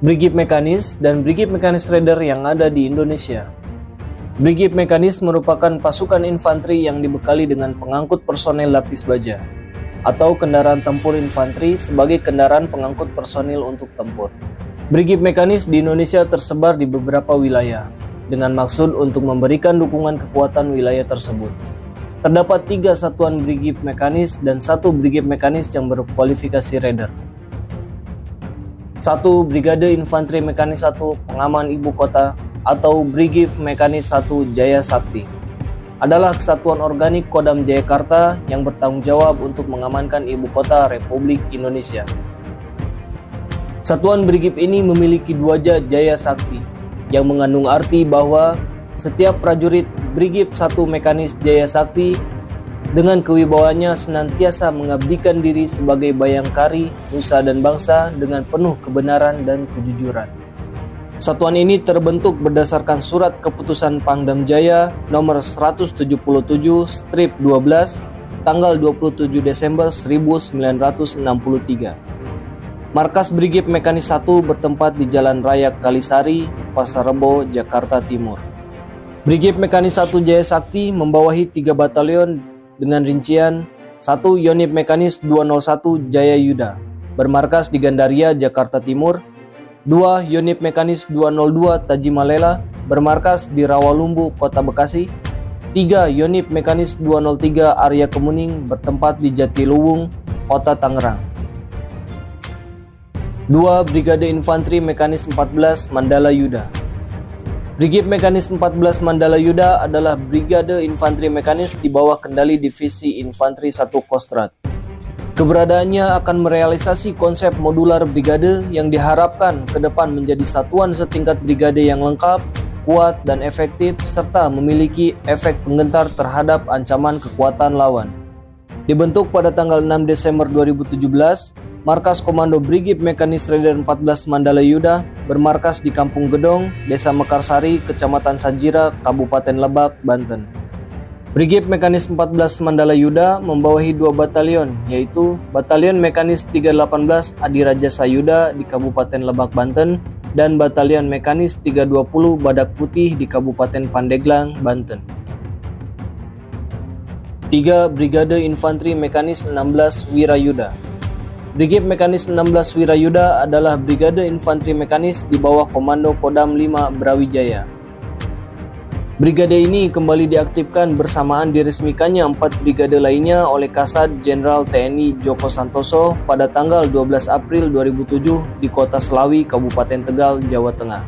Brigif Mekanis dan Brigif Mekanis Trader yang ada di Indonesia. Brigif Mekanis merupakan pasukan infanteri yang dibekali dengan pengangkut personel lapis baja atau kendaraan tempur infanteri sebagai kendaraan pengangkut personil untuk tempur. Brigif Mekanis di Indonesia tersebar di beberapa wilayah dengan maksud untuk memberikan dukungan kekuatan wilayah tersebut. Terdapat tiga satuan Brigif Mekanis dan satu Brigif Mekanis yang berkualifikasi Raider. Satu Brigade Infanteri Mekanis 1 Pengaman Ibu Kota atau Brigif Mekanis 1 Jaya Sakti adalah kesatuan organik Kodam Jayakarta yang bertanggung jawab untuk mengamankan ibu kota Republik Indonesia. Satuan Brigif ini memiliki dua Jaya Sakti yang mengandung arti bahwa setiap prajurit Brigif 1 Mekanis Jaya Sakti dengan kewibawanya senantiasa mengabdikan diri sebagai bayangkari, nusa dan bangsa dengan penuh kebenaran dan kejujuran. Satuan ini terbentuk berdasarkan surat keputusan Pangdam Jaya nomor 177 strip 12 tanggal 27 Desember 1963. Markas Brigif Mekanis 1 bertempat di Jalan Raya Kalisari, Pasar Rebo, Jakarta Timur. Brigif Mekanis 1 Jaya Sakti membawahi tiga batalion dengan rincian 1 Yonif Mekanis 201 Jaya Yuda bermarkas di Gandaria, Jakarta Timur. 2 Yonif Mekanis 202 Tajimalela bermarkas di Rawalumbu, Kota Bekasi. 3 Yonif Mekanis 203 Arya Kemuning bertempat di Jatiluwung, Kota Tangerang. 2 Brigade Infanteri Mekanis 14 Mandala Yuda Brigif Mekanis 14 Mandala Yuda adalah brigade infanteri mekanis di bawah kendali Divisi Infanteri 1 Kostrad. Keberadaannya akan merealisasi konsep modular brigade yang diharapkan ke depan menjadi satuan setingkat brigade yang lengkap, kuat, dan efektif, serta memiliki efek penggentar terhadap ancaman kekuatan lawan. Dibentuk pada tanggal 6 Desember 2017, Markas Komando Brigif Mekanis Raider 14 Mandala Yuda bermarkas di Kampung Gedong, Desa Mekarsari, Kecamatan Sajira, Kabupaten Lebak, Banten. Brigif Mekanis 14 Mandala Yuda membawahi dua batalion, yaitu Batalion Mekanis 318 Adiraja Sayuda di Kabupaten Lebak, Banten, dan Batalion Mekanis 320 Badak Putih di Kabupaten Pandeglang, Banten. 3. Brigade Infanteri Mekanis 16 Wirayuda Brigif Mekanis 16 Wirayuda adalah brigade infanteri mekanis di bawah Komando Kodam 5 Brawijaya. Brigade ini kembali diaktifkan bersamaan diresmikannya empat brigade lainnya oleh Kasat Jenderal TNI Joko Santoso pada tanggal 12 April 2007 di Kota Selawi, Kabupaten Tegal, Jawa Tengah.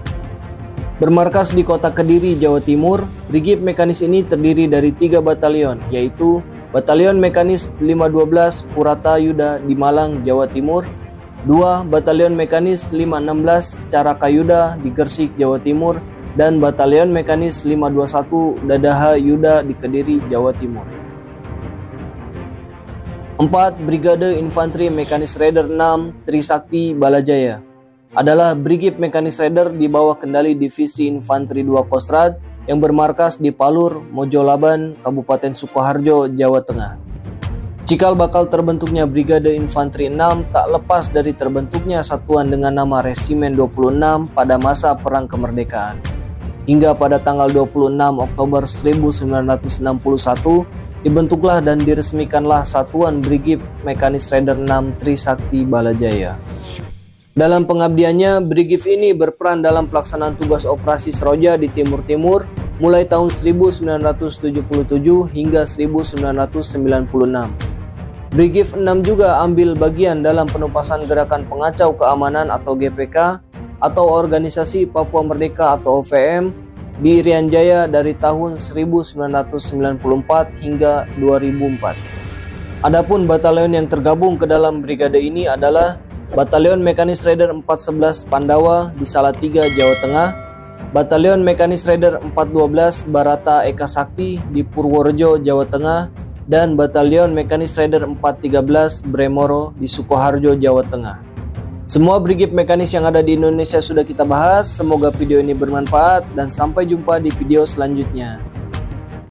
Bermarkas di Kota Kediri, Jawa Timur, Brigif Mekanis ini terdiri dari tiga batalion, yaitu Batalion Mekanis 512 Purata Yuda di Malang, Jawa Timur 2. Batalion Mekanis 516 Caraka Yuda di Gersik, Jawa Timur dan Batalion Mekanis 521 Dadaha Yuda di Kediri, Jawa Timur 4. Brigade Infanteri Mekanis Raider 6 Trisakti Balajaya adalah Brigif Mekanis Raider di bawah kendali Divisi Infanteri 2 Kostrad yang bermarkas di Palur, Mojolaban, Kabupaten Sukoharjo, Jawa Tengah. Cikal bakal terbentuknya Brigade Infanteri 6 tak lepas dari terbentuknya satuan dengan nama Resimen 26 pada masa Perang Kemerdekaan. Hingga pada tanggal 26 Oktober 1961, dibentuklah dan diresmikanlah Satuan Brigif Mekanis Raider 6 Trisakti Balajaya. Dalam pengabdiannya, Brigif ini berperan dalam pelaksanaan tugas operasi Seroja di Timur Timur mulai tahun 1977 hingga 1996. Brigif 6 juga ambil bagian dalam penumpasan gerakan pengacau keamanan atau GPK atau Organisasi Papua Merdeka atau OVM di Irian Jaya dari tahun 1994 hingga 2004. Adapun batalion yang tergabung ke dalam brigade ini adalah Batalion Mekanis Raider 411 Pandawa di Salatiga, Jawa Tengah, Batalion Mekanis Raider 412 Barata Eka Sakti di Purworejo, Jawa Tengah, dan Batalion Mekanis Raider 413 Bremoro di Sukoharjo, Jawa Tengah. Semua brigif mekanis yang ada di Indonesia sudah kita bahas. Semoga video ini bermanfaat dan sampai jumpa di video selanjutnya.